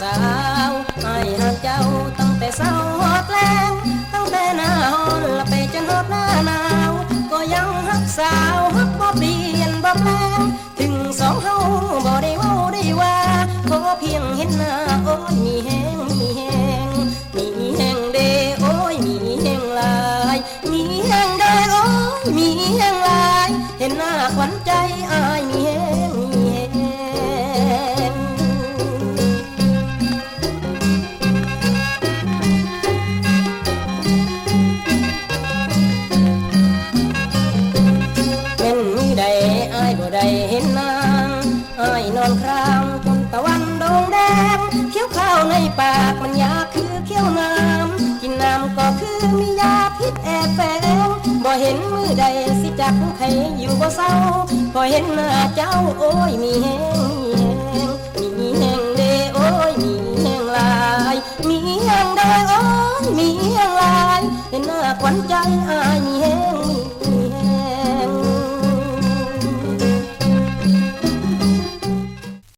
สาวไอ้หักเจ้าตั้งแต่เศร้าหอดแรงตั้งแต่หน้าฮอนละไปจนฮอดหน้าหนาว ก็ยังหักสาวหักบ่เปลี่ยนบ่แปลงถึงสองเฮาบ่ได้เว้าได้ว่าขอเพียงเห็นหน้าโอ้ยมีแหงมีแหงมีแหงเดโอ้ยมีแหงหลาย มีแหงเดโอ้ยมีแหงหลาย เห็นหน้าขวัญใจ อายบ่ได้เห็นนางอายนอนครางจนตะวันโดงแดงเขี้ยวข้าวในปากมันยาคือเขี้ยวน้ำกินน้ำก็คือมียาพิษแอบแฝงบ่เห็นมือใดสิจักใครอยู่บ่เศร้าพอเห็นหน้าเจ้าโอ้ยมีแห้งมีแหงเด้โอ้ยมีแหงลายมีแหงได้โอ้ยมีแห้งลายเห็นหน้าขวัญใจอาย